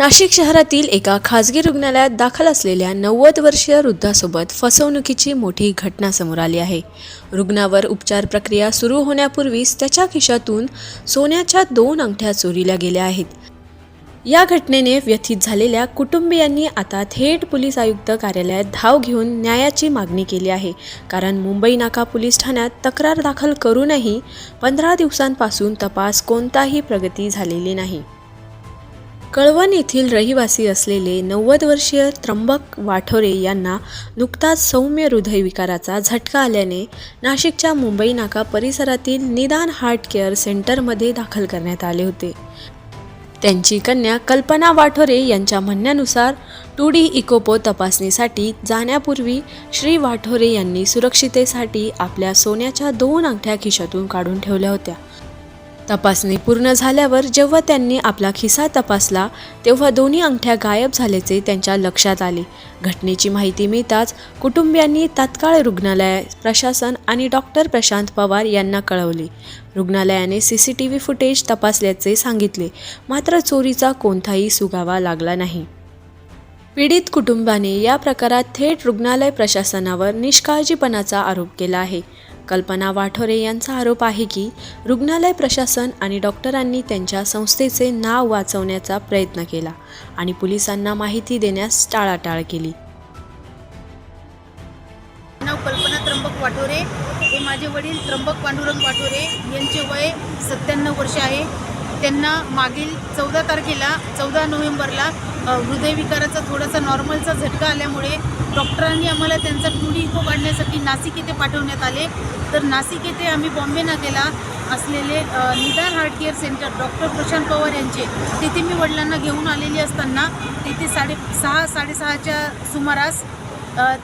नाशिक शहरातील एका खासगी रुग्णालयात दाखल असलेल्या नव्वद वर्षीय वृद्धासोबत फसवणुकीची मोठी घटना समोर आली आहे. रुग्णावर उपचार प्रक्रिया सुरू होण्यापूर्वीच त्याच्या खिशातून सोन्याच्या दोन अंगठ्या चोरीला गेल्या आहेत. या घटनेने व्यथित झालेल्या कुटुंबियांनी आता थेट पोलीस आयुक्त कार्यालयात धाव घेऊन न्यायाची मागणी केली आहे. कारण मुंबई नाका पोलीस ठाण्यात तक्रार दाखल करूनही पंधरा दिवसांपासून तपास कोणताही प्रगती झालेली नाही. कळवण येथील रहिवासी असलेले नव्वद वर्षीय त्र्यंबक वाठोरे यांना नुकताच सौम्य हृदयविकाराचा झटका आल्याने नाशिकच्या मुंबई नाका परिसरातील निदान हार्ट केअर सेंटरमध्ये दाखल करण्यात आले होते. त्यांची कन्या कल्पना वाठोरे यांच्या म्हणण्यानुसार टू डी इकोपो तपासणीसाठी जाण्यापूर्वी श्री वाठोरे यांनी सुरक्षितेसाठी आपल्या सोन्याच्या दोन अंगठ्या खिशातून काढून ठेवल्या होत्या. तपासणी पूर्ण झाल्यावर जेव्हा त्यांनी आपला खिसा तपासला तेव्हा दोन्ही अंगठ्या गायब झाल्याचे त्यांच्या लक्षात आले. घटनेची माहिती मिळताच कुटुंबियांनी तात्काळ रुग्णालय प्रशासन आणि डॉक्टर प्रशांत पवार यांना कळवले. रुग्णालयाने C C T V footage तपासल्याचे सांगितले. मात्र चोरीचा कोणताही सुगावा लागला नाही. पीडित कुटुंबाने या प्रकारात थेट रुग्णालय प्रशासनावर निष्काळजीपणाचा आरोप केला आहे. कल्पना वाठोरे यांचा आरोप आहे की रुग्णालय प्रशासन आणि डॉक्टरांनी त्यांच्या संस्थेचे नाव वाचवण्याचा प्रयत्न केला आणि पोलिसांना माहिती देण्यास टाळाटाळ केली. नाव कल्पना त्र्यंबक वाठोरे. हे माझे वडील त्र्यंबक पांडुरंग वाठोरे. यांचे वय सत्त्याण्णव वर्ष आहे. त्यांना मागील चौदा तारखेला चौदा नोव्हेंबरला हृदयविकाराचा थोडासा नॉर्मलचा झटका आल्यामुळे डॉक्टरांनी आम्हाला त्यांचा टुडी इको काढण्यासाठी नाशिक येथे पाठवण्यात आले. तर नाशिक येथे आम्ही बॉम्बे नाक्याला असलेले निदान heart care centre doctor Prashant Pawar यांचे तिथे मी वडिलांना घेऊन आलेली असताना तिथे साडे सहा साडेसहाच्या सुमारास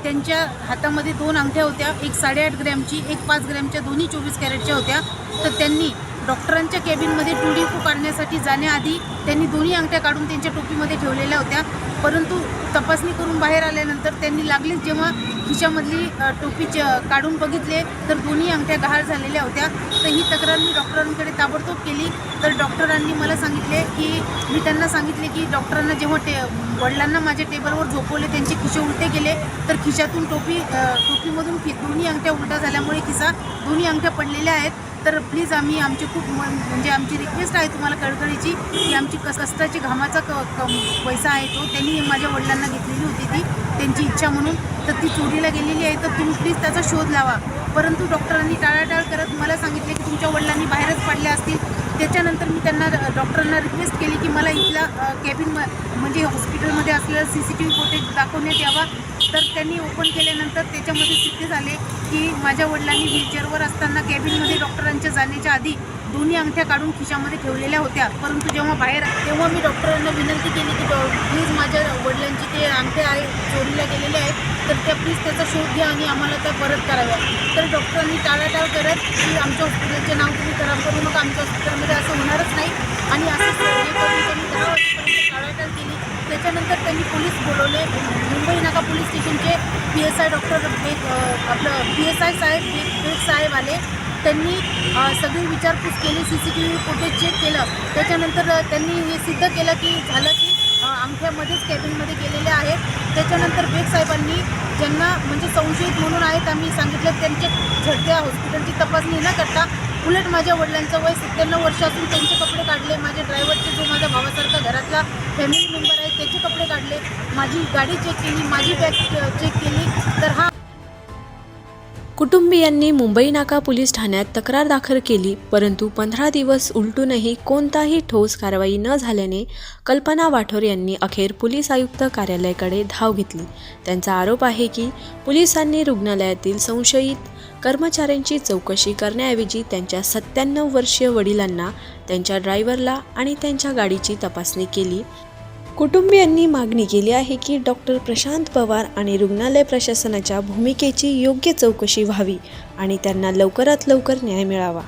त्यांच्या हातामध्ये दोन अंगठ्या होत्या. एक साडेआठ ग्रॅमची एक पाच ग्रॅमच्या दोन्ही चोवीस कॅरेटच्या होत्या. तर त्यांनी डॉक्टरांच्या केबिनमध्ये टुडीको काढण्यासाठी जाण्याआधी त्यांनी दोन्ही अंगठ्या काढून त्यांच्या टोपीमध्ये ठेवलेल्या होत्या. परंतु तपासणी करून बाहेर आल्यानंतर त्यांनी लागलीच. जेव्हा खिशामधली टोपी काढून बघितले तर दोन्ही अंगठ्या गहाळ झालेल्या होत्या. तर ही तक्रार मी डॉक्टरांकडे ताबडतोब केली. तर डॉक्टरांनी मला सांगितले की मी त्यांना सांगितले की डॉक्टरांना जेव्हा टे वडिलांना माझ्या टेबलवर झोपवले त्यांचे खिशे उलटे गेले तर खिशातून टोपी टोपीमधून खि दोन्ही अंगठ्या उलटा झाल्यामुळे खिसा दोन्ही अंगठ्या पडलेल्या आहेत. तर प्लीज आम्ही आमची खूप म्हणजे आमची रिक्वेस्ट आहे तुम्हाला कळकळीची की आमची कस कष्टाची घामाचा क क पैसा आहे तो त्यांनी माझ्या वडिलांना घेतलेली होती ती. त्यांची इच्छा म्हणून तर ती चोरीला गेलेली आहे. तर तुम्ही प्लीज त्याचा शोध लावा. परंतु डॉक्टरांनी टाळाटाळ करत मला सांगितले की तुमच्या वडिलांनी बाहेरच पडल्या असतील. त्याच्यानंतर मी त्यांना डॉक्टरांना रिक्वेस्ट केली की मला इथला कॅबिन म्हणजे हॉस्पिटलमध्ये असलेला C C T V footage दाखवण्यात यावा. तर त्यांनी ओपन केल्यानंतर त्याच्यामध्ये सिद्ध झाले की माझ्या वडिलांनी व्हीलचेअरवर असताना कॅबिनमध्ये डॉक्टरांच्या जाण्याच्या आधी दोन्ही अंगठ्या काढून खिशामध्ये ठेवलेल्या होत्या. परंतु जेव्हा बाहेर तेव्हा मी डॉक्टरांना विनंती केली की प्लीज माझ्या वडिलांची ते अंगठ्या आहे चोरीला गेलेले आहेत तर त्या प्लीज त्याचा शोध घ्या आणि आम्हाला त्या परत कराव्या. तर डॉक्टरांनी टाळाटाळ करत की आमच्या हॉस्पिटलचे नाव तुम्ही खराब करू नका आमच्या हॉस्पिटलमध्ये असं होणारच नाही. आणि असं करून त्यांनी दहा वाजेपर्यंत टाळाटाळ केली. त्याच्यानंतर त्यांनी पोलीस बोलवले. मुंबई नाका पोलीस स्टेशनचे P S I doctor Baig आपलं पी एस आय साहेब बेग साहेब आले. त्यांनी सगळी विचारपूस केली C C T V footage check केलं. त्याच्यानंतर त्यांनी हे सिद्ध केलं की झालं की अंगठ्यामध्येच कॅबिनमध्ये गेलेले आहेत. त्याच्यानंतर बेग साहेबांनी ज्यांना म्हणजे संशयित म्हणून आहेत आम्ही सांगितलं त्यांचे झडत्या हॉस्पिटलची तपासणी न करता उलट माझ्या वडिलांचं वय सत्त्याण्णव वर्ष असून त्यांचे कपडे काढले. माझ्या ड्रायव्हरचे जो माझ्या भावासारखा घरातला फॅमिली मेंबर आहे त्याचे कपडे काढले. माझी गाडी चेक केली माझी बॅग चेक केली. तर हा कुटुंबियांनी मुंबई नाका पोलीस ठाण्यात तक्रार दाखल केली परंतु पंधरा दिवस उलटूनही कोणताही ठोस कारवाई न झाल्याने कल्पना वाठोर यांनी अखेर पोलीस आयुक्त कार्यालयाकडे धाव घेतली. त्यांचा आरोप आहे की पोलिसांनी रुग्णालयातील संशयित कर्मचाऱ्यांची चौकशी करण्याऐवजी त्यांच्या सत्त्याण्णव वर्षीय वडिलांना त्यांच्या ड्रायव्हरला आणि त्यांच्या गाडीची तपासणी केली. कुटुंबियांनी मागणी केली आहे की डॉक्टर प्रशांत पवार आणि रुग्णालय प्रशासनाच्या भूमिकेची योग्य चौकशी व्हावी आणि त्यांना लवकरात लवकर न्याय मिळावा.